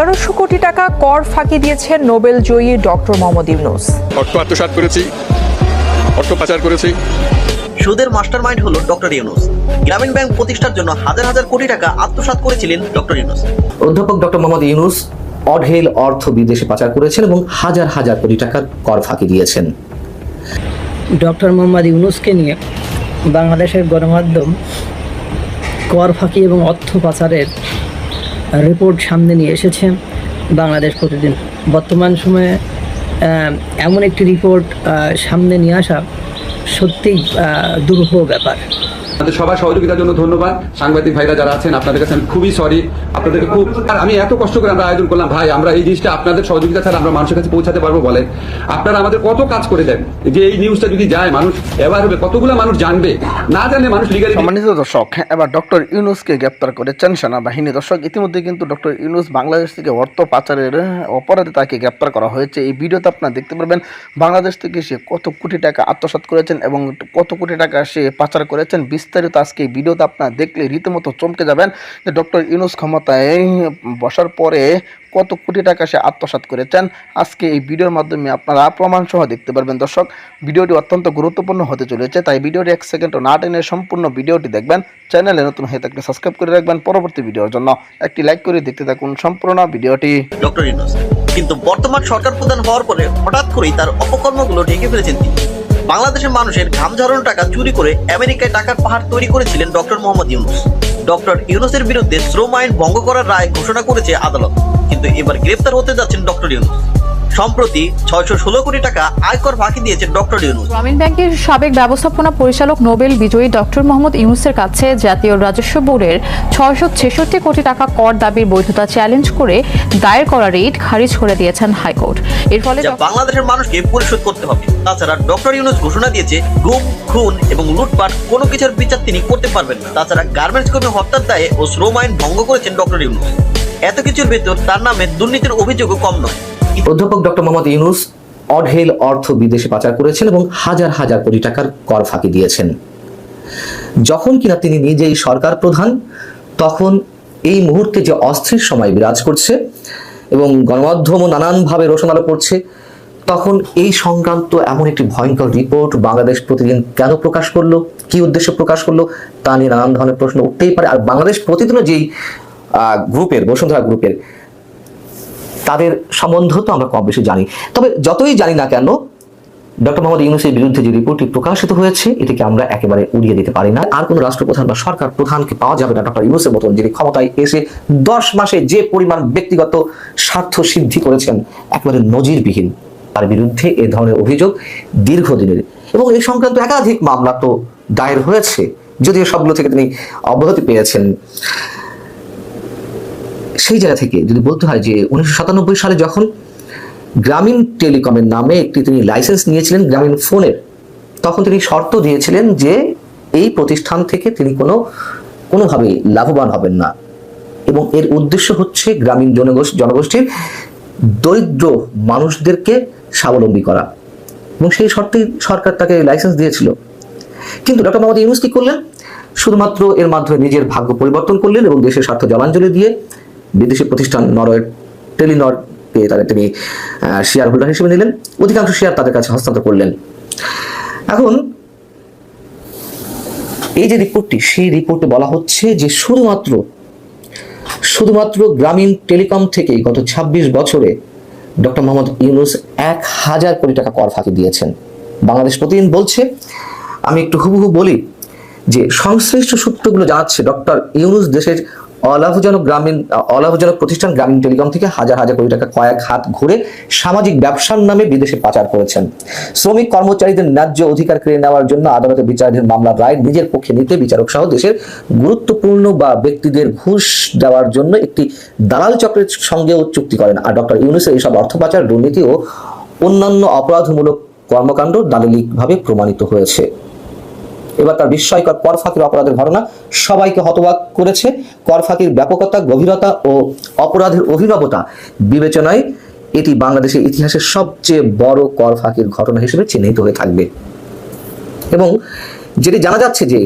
এগারোশো কোটি টাকা কর ফাঁকি দিয়েছেন নোবেল জয়ী ডক্টর মোহাম্মদ ইউনুস। অর্থ আত্মসাৎ করেছি অর্থ পাচার করেছি। সুদের মাস্টার মাইন্ড হলো ডক্টর ইউনুস। গ্রামীণ ব্যাংক প্রতিষ্ঠার জন্য হাজার হাজার কোটি টাকা আত্মসাৎ করেছিলেন ডক্টর ইউনুস। অধ্যাপক ডক্টর মোহাম্মদ ইউনুস অঢেল অর্থ বিদেশে পাচার করেছেন এবং হাজার হাজার কোটি টাকার কর ফাঁকি দিয়েছেন। ডক্টর মোহাম্মদ ইউনুসকে নিয়ে বাংলাদেশের গণমাধ্যম কর ফাঁকি এবং অর্থ পাচারের রিপোর্ট সামনে নিয়ে এসেছে বাংলাদেশ প্রতিদিন। বর্তমান সময়ে এমন একটি রিপোর্ট সামনে নিয়ে আসা সত্যিই দুরূহ ব্যাপার। আপনাদের সবার সহযোগিতার জন্য ধন্যবাদ। সাংবাদিক ভাইরা যারা আছেন আপনাদের কাছে আমি খুবই সরি আপনাদেরকে খুব আর আমি এত কষ্ট করে আমরা আয়োজন করলাম। ভাই আমরা এই জিনিসটা আপনাদের সহযোগিতা ছাড়া আমরা মানুষের কাছে পৌঁছাতে পারব বলেন আপনারা আমাদের কত কাজ করে দেন। যে এই নিউজটা যদি যায় মানুষ এবার হবে কতগুলো মানুষ জানবে। না জানলে মানুষ লিগালি সম্মানিত দর্শক হ্যাঁ, এবার ডক্টর ইউনুসকে গ্রেপ্তার করেছেন সেনাবাহিনী দর্শক। ইতিমধ্যে কিন্তু ডক্টর ইউনুস বাংলাদেশ থেকে অর্থ পাচারের অপরাধে তাকে গ্রেপ্তার করা হয়েছে। এই ভিডিওতে আপনারা দেখতে পারবেন বাংলাদেশ থেকে সে কত কোটি টাকা আত্মসাৎ করেছেন এবং কত কোটি টাকা সে পাচার করেছেন বিস্তারিত আজকে ভিডিওতে আপনারা দেখলে রীতিমতো চমকে যাবেন যে ডক্টর ইউনুস ক্ষমতায় বসার পরে কত কোটি টাকা সে আত্মসাৎ করেছেন। আজকে এই ভিডিওর মাধ্যমে আপনারা প্রমাণ সহ দেখতে পারবেন। দর্শক, ভিডিওটি অত্যন্ত গুরুত্বপূর্ণ হতে চলেছে, তাই ভিডিওটি এক সেকেন্ড না টেনে সম্পূর্ণ ভিডিওটি দেখবেন। চ্যানেলে নতুন হয়ে থাকলে সাবস্ক্রাইব করে রাখবেন পরবর্তী ভিডিওর জন্য। একটি লাইক করে দেখতে থাকুন সম্পূর্ণ ভিডিওটি। ডক্টর ইউনুস, কিন্তু বর্তমান সরকার প্রধান হওয়ার পরে হঠাৎ করেই তার অপকর্মগুলো ঢেকে ফেলেছেন তিনি। বাংলাদেশের মানুষের ঘাম ঝরানো টাকা চুরি করে আমেরিকায় টাকার পাহাড় তৈরি করেছিলেন ডক্টর মোহাম্মদ ইউনুস। ডক্টর ইউনুসের বিরুদ্ধে শ্রম আইন ভঙ্গ করার রায় ঘোষণা করেছে আদালত। কিন্তু এবার গ্রেফতার হতে যাচ্ছেন ডক্টর ইউনুস। সম্প্রতি ছয়শো ষোলো কোটি টাকা আয়কর ফাঁকি দিয়েছেন ডক্টর ইউনুস। গ্রামীণ ব্যাংকের সাবেক ব্যবস্থাপনা পরিচালক নোবেল বিজয়ী ডক্টর মোহাম্মদ ইউনুসের কাছে জাতীয় রাজস্ব বোর্ডের ছয়শো ছেষট্টি কোটি টাকা কর দাবির বৈধতা চ্যালেঞ্জ করে দায়ের করা রিট খারিজ করে দিয়েছেন হাইকোর্ট। এর ফলে বাংলাদেশের মানুষকে পরিশোধ করতে হবে। তাছাড়া ডক্টর ইউনুস ঘোষণা দিয়েছে গুম খুন এবং লুটপাট কোনো কিছুর বিচার তিনি করতে পারবেন না। তাছাড়া গার্মেন্টস কর্মী হত্যার দায়ে ও শ্রম আইন ভঙ্গ করেছেন ডক্টর ইউনুস। এত কিছুর ভেতর তার নামে দুর্নীতির অভিযোগও কম নয়। অধ্যাপক ডক্টর মোহাম্মদ ইউনুস অঢেল অর্থ বিদেশে পাচার করেছেন এবং হাজার হাজার কোটি টাকার কর ফাঁকি দিয়েছেন। যখন কিনা তিনি নিজেই সরকার প্রধান, তখন এই মুহূর্তে যে অস্থির সময় বিরাজ করছে এবং গণমাধ্যমও নানানভাবে রোশনালো পড়ছে তখন এই সংক্রান্ত এমন একটি ভয়ঙ্কর রিপোর্ট বাংলাদেশ প্রতিদিন কেন প্রকাশ করল, কি উদ্দেশ্যে প্রকাশ করল, তা নিয়ে নানান ধরনের প্রশ্ন উঠতেই পারে। আর বাংলাদেশ প্রতিদিনও যেই গ্রুপের বসুন্ধরা গ্রুপের তাদের সম্বন্ধ তো আমরা কম বেশি জানি। তবে যতই জানি না কেন, ডক্টর মোহাম্মদ ইউনুসের বিরুদ্ধে যে রিপোর্টটি প্রকাশিত হয়েছে, এটিকে আমরা একেবারে উড়িয়ে দিতে পারি না। আর কোনো রাষ্ট্রপ্রধান বা সরকার প্রধানকে পাওয়া যাবে না, ডক্টর ইউনুসের মতন যিনি ক্ষমতায় এসে দশ মাসে যে পরিমাণ ব্যক্তিগত স্বার্থ সিদ্ধি করেছেন একেবারে নজিরবিহীন। তার বিরুদ্ধে এ ধরনের অভিযোগ দীর্ঘদিনের। এবং এই সংক্রান্ত একাধিক মামলা তো দায়ের হয়েছে, যদিও সবগুলো থেকে তিনি অব্যাহতি পেয়েছেন। সেই জায়গা থেকে যদি বলতে হয় যে উনিশশো সাতানব্বই সালে যখন গ্রামীণ টেলিকমের নামে একটি তিনি লাইসেন্স নিয়েছিলেন গ্রামীণ ফোনের, তখন তিনি শর্ত দিয়েছিলেন যে এই প্রতিষ্ঠান থেকে তিনি কোনো কোনোভাবেই লাভবান হবেন না। এবং এর উদ্দেশ্য হচ্ছে গ্রামীণ জনগোষ্ঠী জনগোষ্ঠীর দরিদ্র মানুষদেরকে স্বাবলম্বী করা। এবং সেই শর্তেই সরকার তাকে লাইসেন্স দিয়েছিল। কিন্তু ডক্টর মোহাম্মদ ইউনুস কি করলেন? শুধুমাত্র এর মাধ্যমে নিজের ভাগ্য পরিবর্তন করলেন এবং দেশের স্বার্থ জলাঞ্জলি দিয়ে বিদেশি প্রতিষ্ঠান নরওয়ের টেলিনরকে তাদের তিনি শেয়ার হোল্ডার হিসেবে নিলেন। অধিকাংশ শেয়ার তাদের কাছে হস্তান্তর করলেন। এখন, এই যে রিপোর্টটি সেই রিপোর্টে বলা হচ্ছে যে শুধুমাত্র শুধুমাত্র গ্রামীণ টেলিকম থেকে গত ২৬ বছরে ডক্টর মোহাম্মদ ইউনুস এক হাজার কোটি টাকা কর ফাঁকি দিয়েছেন। বাংলাদেশ প্রতিদিন বলছে, আমি একটু হুবহু বলি যে সংশ্লিষ্ট সূত্রগুলো জানাচ্ছে ডক্টর ইউনুস দেশের অলাভজনক গ্রামীণ, অলাভজনক প্রতিষ্ঠান গ্রামীণ টেলিকম থেকে হাজার হাজার কোটি টাকা কয়েক হাত ঘুরে সামাজিক ব্যবসার নামে বিদেশে পাচার করেছেন। শ্রমিক কর্মচারীদের ন্যায্য অধিকার কেড়ে নেওয়ার জন্য আদালতে বিচারাধীন মামলার রায় নিজের পক্ষে নিতে বিচারক সহ দেশের গুরুত্বপূর্ণ বা ব্যক্তিদের ঘুষ দেওয়ার জন্য একটি দালাল চক্রের সঙ্গেও চুক্তি করেন। আর ডক্টর ইউনুসের এইসব অর্থ পাচার দুর্নীতি ও অন্যান্য অপরাধমূলক কর্মকাণ্ড দালিলিকভাবে প্রমাণিত হয়েছে। এবার তার বিস্ময়কর কর ফাঁকির অপরাধের ঘটনা সবাইকে হতবাক করেছে। কর ফাঁকির ব্যাপকতা, গভীরতা ও অপরাধের অভিনবতা বিবেচনায় এটি বাংলাদেশের ইতিহাসের সবচেয়ে বড় কর ফাঁকির ঘটনা হিসেবে চিহ্নিত হয়ে থাকবে। এবং যেটি জানা যাচ্ছে যে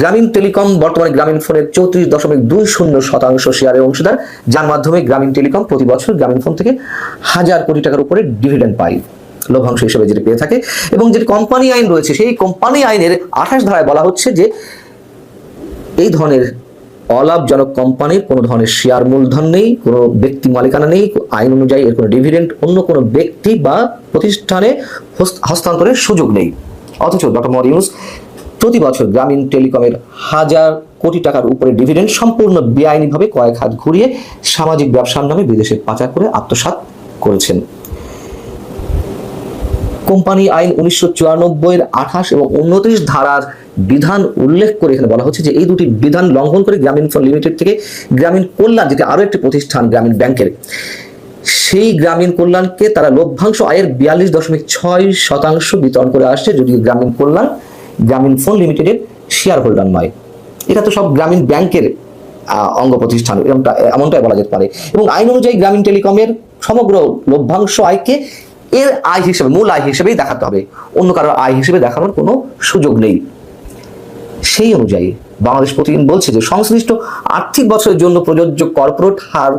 গ্রামীণ টেলিকম বর্তমানে গ্রামীণ ফোনের চৌত্রিশ দশমিক দুই শূন্য শতাংশ শেয়ারের অংশীদার, যার মাধ্যমে গ্রামীণ টেলিকম প্রতি বছর গ্রামীণ ফোন থেকে হাজার কোটি টাকার উপরে ডিভিডেন্ড পায়। লভ্যাংশ হিসেবে যেটি পেয়ে থাকে এবং যে কোম্পানি আইন রয়েছে, সেই কোম্পানি আইনের আঠাশ ধারায় বলা হচ্ছে যে এই ধরনের অলাভজনক কোম্পানির কোনো ধরনের শেয়ার মূলধন নেই, কোনো ব্যক্তি মালিকানা নেই, আইন অনুযায়ী এর কোনো ডিভিডেন্ড অন্য কোনো ব্যক্তি বা প্রতিষ্ঠানে হস্তান্তরের সুযোগ নেই। অথচ ডক্টর মোহাম্মদ ইউনুস প্রতি বছর গ্রামীণ টেলিকমের হাজার কোটি টাকার উপরে ডিভিডেন্ড সম্পূর্ণ বেআইনিভাবে কয়েক হাত ঘুরিয়ে সামাজিক ব্যবসার নামে বিদেশে পাচার করে আত্মসাৎ করেছেন। কোম্পানি আইন উনিশশো চুরানব্বইয়ের আঠাশ এবং উনত্রিশ ধারার বিধান উল্লেখ করে এখানে বলা হচ্ছে যে এই দুটি বিধান লঙ্ঘন করে গ্রামীণ ফোন লিমিটেড থেকে গ্রামীণ কল্যাণ, যেটি আরও একটি প্রতিষ্ঠান গ্রামীণ ব্যাংকের, সেই গ্রামীণ কল্যাণকে তারা লভ্যাংশ আয়ের বিয়াল্লিশ দশমিক ছয় শতাংশ বিতরণ করে আসছে, যদিও গ্রামীণ কল্যাণ গ্রামীণ ফোন লিমিটেডের শেয়ার হোল্ডার নয়। এটা তো সব গ্রামীণ ব্যাংকের অঙ্গ প্রতিষ্ঠান এরকমটা এমনটাই বলা যেতে পারে। এবং আইন অনুযায়ী গ্রামীণ টেলিকমের সমগ্র লভ্যাংশ আয়কে এর আয় হিসেবে, মূল আয় হিসেবেই দেখাতে হবে। অন্য কারোর আয় হিসেবে দেখানোর কোনো সুযোগ নেই। সেই অনুযায়ী বাংলাদেশ প্রতিদিন বলছে যে সংশ্লিষ্ট আর্থিক বছরের জন্য প্রযোজ্য কর্পোরেট হার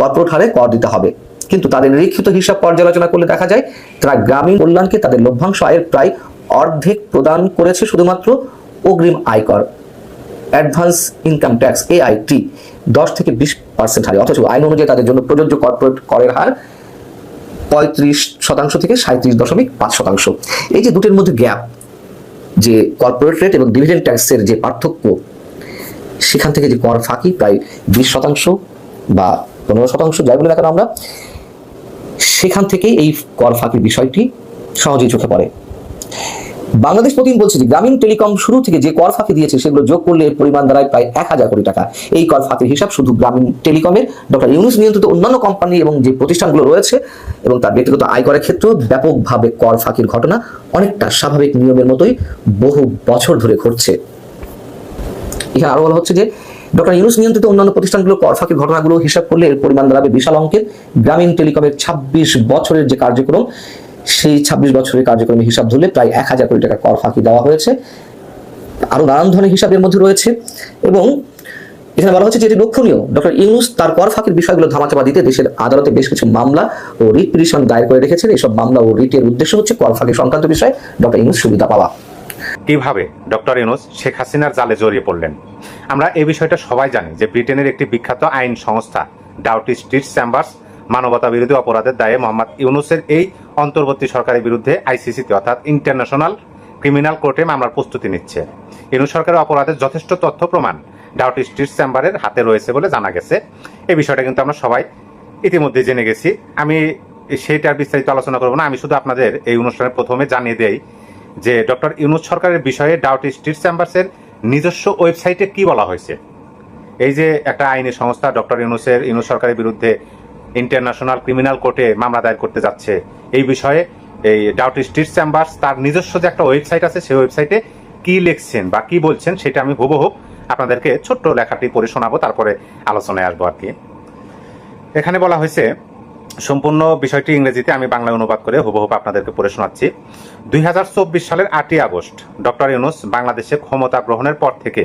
কর্পোরেট হারে কর দিতে হবে। কিন্তু তাদের লিখিত হিসাব পর্যালোচনা করলে দেখা যায়, তারা গ্রামীণ কল্যাণকে তাদের লভ্যাংশ আয়ের প্রায় অর্ধেক প্রদান করেছে শুধুমাত্র অগ্রিম আয়কর অ্যাডভান্স ইনকাম ট্যাক্স এআইটি দশ থেকে বিশ পার্সেন্ট হারে। অথচ আইন অনুযায়ী তাদের জন্য প্রযোজ্য কর্পোরেট করের হার পঁয়ত্রিশ শতাংশ থেকে সাঁত্রিশ দশমিক পাঁচ শতাংশ। এই যে দুটির মধ্যে গ্যাপ যে কর্পোরেট রেট এবং ডিভিডেন্ড ট্যাক্সের যে পার্থক্য, সেখান থেকে যে কর ফাঁকি প্রায় বিশ শতাংশ বা পনেরো শতাংশ, যাই বলে না আমরা, সেখান থেকে এই কর ফাঁকির বিষয়টি সহজেই চোখে পড়ে। বাংলাদেশ প্রতিদিন বলছে যে গ্রামীণ টেলিকম শুরু থেকে যে কর ফাঁকি দিয়েছে, সেগুলো যোগ করলে এর পরিমাণ দাঁড়ায় প্রায় এক হাজার কোটি টাকা। এই কর ফাঁকির হিসাব শুধু গ্রামীণ টেলিকমের। ডক্টর ইউনুস নিয়ন্ত্রিত অন্যান্য কোম্পানি এবং যে প্রতিষ্ঠানগুলো রয়েছে এবং তার ব্যক্তিগত আয় করার ক্ষেত্রেও ব্যাপকভাবে কর ফাঁকির ঘটনা অনেকটা স্বাভাবিক নিয়মের মতোই বহু বছর ধরে ঘটছে। এখানে আরও বলা হচ্ছে যে, ডক্টর ইউনুস নিয়ন্ত্রিত অন্যান্য প্রতিষ্ঠানগুলো কর ফাঁকির ঘটনাগুলো হিসাব করলে এর পরিমাণ দাঁড়াবে বিশাল অঙ্কের। গ্রামীণ টেলিকমের ছাব্বিশ বছরের যে কার্যক্রম সেই ছাব্বিশ বছরের কার্যক্রমের হিসাব ধরলে প্রায় এক হাজার কোটি টাকা কর ফাঁকি দেওয়া হয়েছে। আরও নানান ধরনের হিসাবের মধ্যে রয়েছে এবং এখানে বলা হচ্ছে যে এটি লক্ষণীয়। ডক্টর ইউনুস তার কর ফাঁকির বিষয়গুলো ধামাচাপা দিতে দেশের আদালতে বেশ কিছু মামলা ও রিট পিটিশন দায়ের করে রেখেছেন। এসব মামলা ও রিটের উদ্দেশ্য হচ্ছে কর ফাঁকি সংক্রান্ত বিষয়ে ডক্টর ইউনুস সুবিধা পাওয়া। কীভাবে ডক্টর ইউনুস শেখ হাসিনার জালে জড়িয়ে পড়লেন? আমরা এই বিষয়টা সবাই জানি যে ব্রিটেনের একটি বিখ্যাত আইন সংস্থা, ডাউটি স্ট্রিট চেম্বার্স মানবতা বিরোধী অপরাধের দায়ে মোহাম্মদ ইউনুসের এই অন্তর্বর্তী সরকারের বিরুদ্ধে আইসিসিতে, অর্থাৎ ইন্টারন্যাশনাল ক্রিমিনাল কোর্টে মামলার প্রস্তুতি নিচ্ছে। ইউনুস সরকারের অপরাধের যথেষ্ট তথ্য প্রমাণ ডাউটি স্ট্রিট চেম্বারের হাতে রয়েছে বলে জানা গেছে। এই বিষয়টা কিন্তু আমরা সবাই ইতিমধ্যে জেনে গেছি। আমি সেইটার বিস্তারিত আলোচনা করব না। আমি শুধু আপনাদের এই অনুষ্ঠানের প্রথমে জানিয়ে দেই যে ডক্টর ইউনুস সরকারের বিষয়ে ডাউটি স্ট্রিট চেম্বার্সের নিজস্ব ওয়েবসাইটে কি বলা হয়েছে? এই যে একটা আইনি সংস্থা, ডক্টর ইউনুসের, ইউনুস সরকারের বিরুদ্ধে ইন্টারন্যাশনাল ক্রিমিনাল কোর্টে মামলা দায়ের করতে যাচ্ছে। এই বিষয়ে এই ডাউটি স্ট্রিট চেম্বার্স তার নিজস্ব যে একটা ওয়েবসাইট আছে, সেই ওয়েবসাইটে কি লিখছেন বা কি বলছেন সেটা আমি হুবহু আপনাদেরকে ছোট্ট লেখাটি পড়ে শোনাবো, তারপরে আলোচনায় আসব আর কি। এখানে বলা হয়েছে, সম্পূর্ণ বিষয়টি ইংরেজিতে আমি বাংলা অনুবাদ করে হুবহু আপনাদেরকে পড়ে শোনাচ্ছি। দুই হাজার চব্বিশ সালের আটই আগস্ট, ডক্টর ইউনুস বাংলাদেশে ক্ষমতা গ্রহণের পর থেকে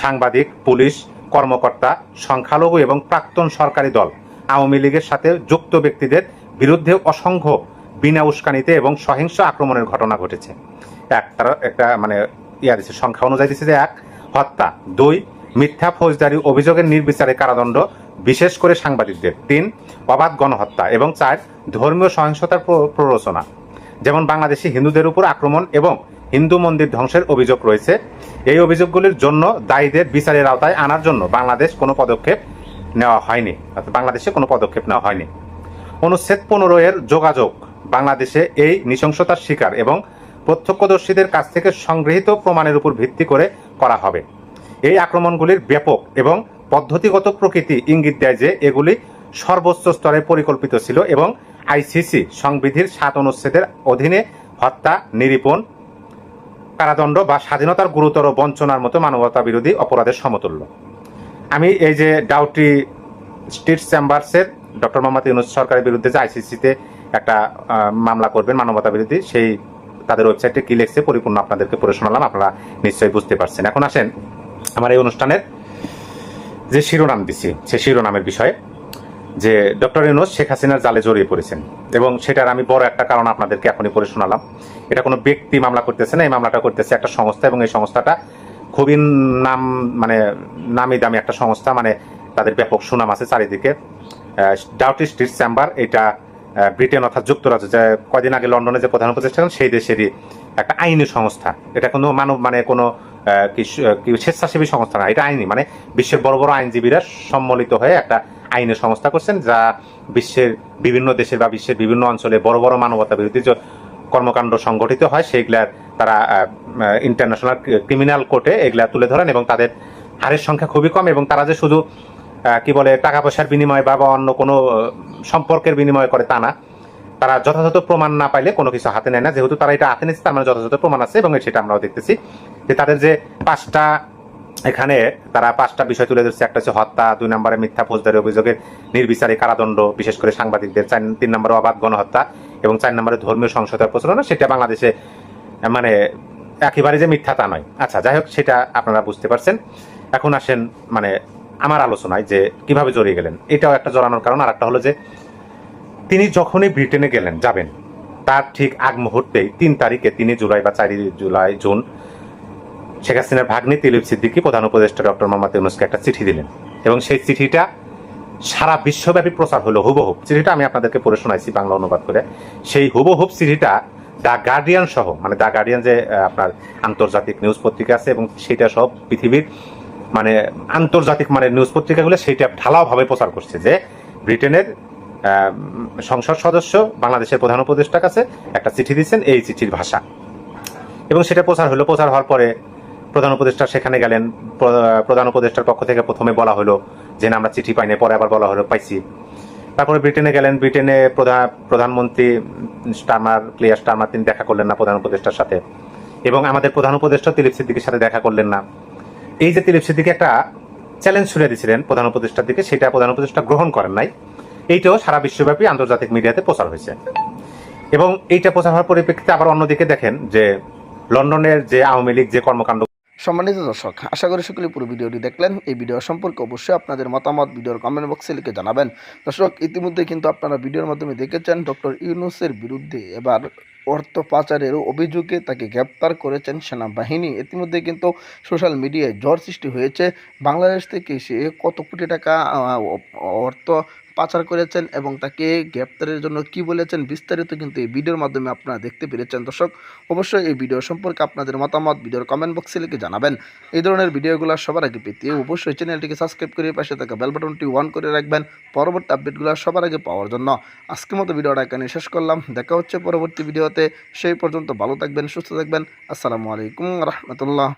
সাংবাদিক, পুলিশ, কর্মকর্তা, সংখ্যালঘু এবং প্রাক্তন সরকারি দল আওয়ামী লীগের সাথে যুক্ত ব্যক্তিদের বিরুদ্ধে অসংখ্য বিনা উস্কানিতে এবং সহিংস আক্রমণের ঘটনা ঘটেছে। এক তারা একটা মানে ইয়া দিচ্ছে সংখ্যা অনুযায়ী দিচ্ছে যে এক, হত্যা। দুই, মিথ্যা ফৌজদারি অভিযোগের নির্বিচারে কারাদণ্ড, বিশেষ করে সাংবাদিকদের। তিন, অবাধ গণহত্যা। এবং চার, ধর্মীয় সহিংসতার প্ররোচনা। যেমন বাংলাদেশি হিন্দুদের উপর আক্রমণ এবং হিন্দু মন্দির ধ্বংসের অভিযোগ রয়েছে। এই অভিযোগগুলির জন্য দায়ীদের বিচারের আওতায় আনার জন্য বাংলাদেশ কোনো পদক্ষেপ নেওয়া হয়নি, অর্থাৎ বাংলাদেশে কোনো পদক্ষেপ নেওয়া হয়নি। অনুচ্ছেদ পনেরো এর যোগাযোগ, বাংলাদেশে এই নৃশংসতার শিকার এবং প্রত্যক্ষদর্শীদের কাছ থেকে সংগৃহীত প্রমাণের উপর ভিত্তি করে করা হবে। এই আক্রমণগুলির ব্যাপক এবং পদ্ধতিগত প্রকৃতি ইঙ্গিত দেয় যে এগুলি সর্বোচ্চ স্তরে পরিকল্পিত ছিল এবং আইসিসি সংবিধির সাত অনুচ্ছেদের অধীনে হত্যা, নিরীপণ, কারাদণ্ড বা স্বাধীনতার গুরুতর বঞ্চনার মতো মানবতা বিরোধী অপরাধের সমতুল্য। আমি এই যে ডাউটি স্টেট চেম্বার্সের ডক্টর মোহাম্মদ ইউনুস সরকারের বিরুদ্ধে যে আইসিসিতে একটা মামলা করবেন মানবতা বিরোধী, সেই তাদের ওয়েবসাইটে কি লিখছে পরিপূর্ণ আপনাদেরকে পড়ে শোনালাম, আপনারা নিশ্চয়ই বুঝতে পারছেন। এখন আসেন আমার এই অনুষ্ঠানের যে শিরোনাম দিছি সে শিরোনামের বিষয়ে। যে ডক্টর ইউনুস শেখ হাসিনার জালে জড়িয়ে পড়েছেন এবং সেটার আমি বড় একটা কারণ আপনাদেরকে এখনই পড়ে শোনালাম। এটা কোনো ব্যক্তি মামলা করতেছে না, এই মামলাটা করতেছে একটা সংস্থা এবং এই সংস্থাটা খুবই নাম মানে নামি দামি একটা সংস্থা মানে তাদের ব্যাপক সুনাম আছে চারিদিকে। ডাউটি স্ট্রিট চেম্বার, এটা ব্রিটেন অর্থাৎ যুক্তরাজ্য, যে কয়দিন আগে লন্ডনে যে প্রধান উপদেষ্টা সেই দেশেরই একটা আইনি সংস্থা। এটা কোনো মানব মানে কোনো স্বেচ্ছাসেবী সংস্থা না, এটা আইনি মানে বিশ্বের বড় বড় আইনজীবীরা সম্মিলিত হয়ে একটা আইনের সংস্থা করছেন, যা বিশ্বের বিভিন্ন দেশের বা বিশ্বের বিভিন্ন অঞ্চলে বড় বড় মানবতা বিরোধী কর্মকাণ্ড সংগঠিত হয়, সেইগুলার তারা ইন্টারন্যাশনাল ক্রিমিনাল কোর্টে এগুলা তুলে ধরেন এবং তাদের হারের সংখ্যা খুবই কম এবং তারা যে শুধু কি বলে টাকা পয়সার বিনিময় বা অন্য কোনো সম্পর্কের বিনিময় করে তা না, তারা যথাযথ প্রমাণ না পাইলে কোনো কিছু হাতে নেয় না। যেহেতু তারা এটা হাতে নিচ্ছে তার মানে যথাযথ প্রমাণ আছে এবং সেটা আমরাও দেখতেছি যে তাদের যে পাঁচটা, এখানে তারা পাঁচটা বিষয় তুলে ধরছে। একটা হচ্ছে হত্যা, দুই নম্বরে মিথ্যা ফৌজদারি অভিযোগের নির্বিচারে কারাদণ্ড, বিশেষ করে সাংবাদিকদের। চার, তিন নম্বরে অবাধ গণহত্যা এবং চার নম্বরে ধর্মীয় সংসদের প্রচলন। সেটা বাংলাদেশে মানে একেবারে যে মিথ্যা তা নয়। আচ্ছা যাই হোক সেটা আপনারা বুঝতে পারছেন। এখন আসেন মানে আমার আলোচনায় যে কীভাবে জড়িয়ে গেলেন। এটাও একটা জড়ানোর কারণ। আর একটা হলো যে, তিনি যখনই ব্রিটেনে গেলেন, যাবেন, তার ঠিক আগ মুহূর্তেই তিন তারিখে, তিন জুলাই বা চারি জুলাই, জুন, শেখ হাসিনার ভাগ্নি তিলিপ সিদ্দিকী, প্রধান উপদেষ্টা ডক্টর মোহাম্মদ ইউনুসকে একটা চিঠি দিলেন। এবং সেই চিঠিটা সারা বিশ্বব্যাপী প্রচার হলো হুবহুব চিঠিটা আমি আপনাদেরকে পড়ে শোনাইছি বাংলা অনুবাদ করে। সেই হুবহুব চিঠিটা দ্য গার্ডিয়ান সহ মানে দ্য গার্ডিয়ান যে আপনার আন্তর্জাতিক নিউজ পত্রিকা আছে এবং সেটা সব পৃথিবীর মানে আন্তর্জাতিক মানে নিউজ পত্রিকাগুলো সেইটা ঢালাওভাবে প্রচার করছে যে ব্রিটেনের সংসদ সদস্য বাংলাদেশের প্রধান উপদেষ্টার কাছে একটা চিঠি দিচ্ছেন এই চিঠির ভাষা। এবং সেটা প্রচার হলো, প্রচার হওয়ার পরে প্রধান উপদেষ্টা সেখানে গেলেন প্রধান উপদেষ্টার পক্ষ থেকে প্রথমে বলা হলো যে, না, আমরা চিঠি পাইনি, পরে আবার বলা হলো, পাইছি। তারপরে ব্রিটেনে গেলেন। ব্রিটেনে প্রধান প্রধানমন্ত্রী স্টারমার, ক্লিয়ার স্টারমার, তিনি দেখা করলেন না প্রধান উপদেষ্টার সাথে। এবং আমাদের প্রধান উপদেষ্টা তিলিপ সিদ্দিকের সাথে দেখা করলেন না। এই যে তিলিপ সিদ্দিকে একটা চ্যালেঞ্জ ছুড়ে দিয়েছিলেন প্রধান উপদেষ্টার দিকে, সেটা প্রধান উপদেষ্টা গ্রহণ করেন নাই। এইটাও সারা বিশ্বব্যাপী আন্তর্জাতিক মিডিয়াতে প্রচার হয়েছে। এবং এইটা প্রচার হওয়ার পরিপ্রেক্ষিতে আবার অন্যদিকে দেখেন যে লন্ডনের যে আওয়ামী লীগ যে কর্মকাণ্ড সম্মানিত দর্শক, আশা করি সকলে পুরো ভিডিওটি দেখলেন। এই ভিডিও সম্পর্কে অবশ্যই আপনাদের মতামত ভিডিওর কমেন্ট বক্সে লিখে জানাবেন। দর্শক ইতিমধ্যে কিন্তু আপনারা ভিডিওর মাধ্যমে দেখেছেন, ডক্টর ইউনুসের বিরুদ্ধে এবার অর্থ পাচারের অভিযোগে তাকে গ্রেপ্তার করেছেন সেনাবাহিনী। ইতিমধ্যে কিন্তু সোশ্যাল মিডিয়ায় ঝড় সৃষ্টি হয়েছে। বাংলাদেশ থেকে সে কত কোটি টাকা অর্থ পাচার করেছেন এবং তাকে গ্রেপ্তারের জন্য কি বলেছেন বিস্তারিত কিন্তু এই ভিডিওর মাধ্যমে আপনারা দেখতে পেরেছেন। দর্শক, অবশ্যই এই ভিডিও সম্পর্কে আপনাদের মতামত ভিডিওর কমেন্ট বক্সে লিখে জানাবেন। এই ধরনের ভিডিওগুলো সবার আগে পেতে অবশ্যই চ্যানেলটিকে সাবস্ক্রাইব করে পাশে থাকা বেল বাটনটি অন করে রাখবেন পরবর্তী আপডেটগুলো সবার আগে পাওয়ার জন্য। আজকের মতো ভিডিওটা এখানে শেষ করলাম। দেখা হচ্ছে পরবর্তী ভিডিওতে। সেই পর্যন্ত ভালো থাকবেন সুস্থ থাকবেন। আসসালামু আলাইকুম রহমতুল্লাহ।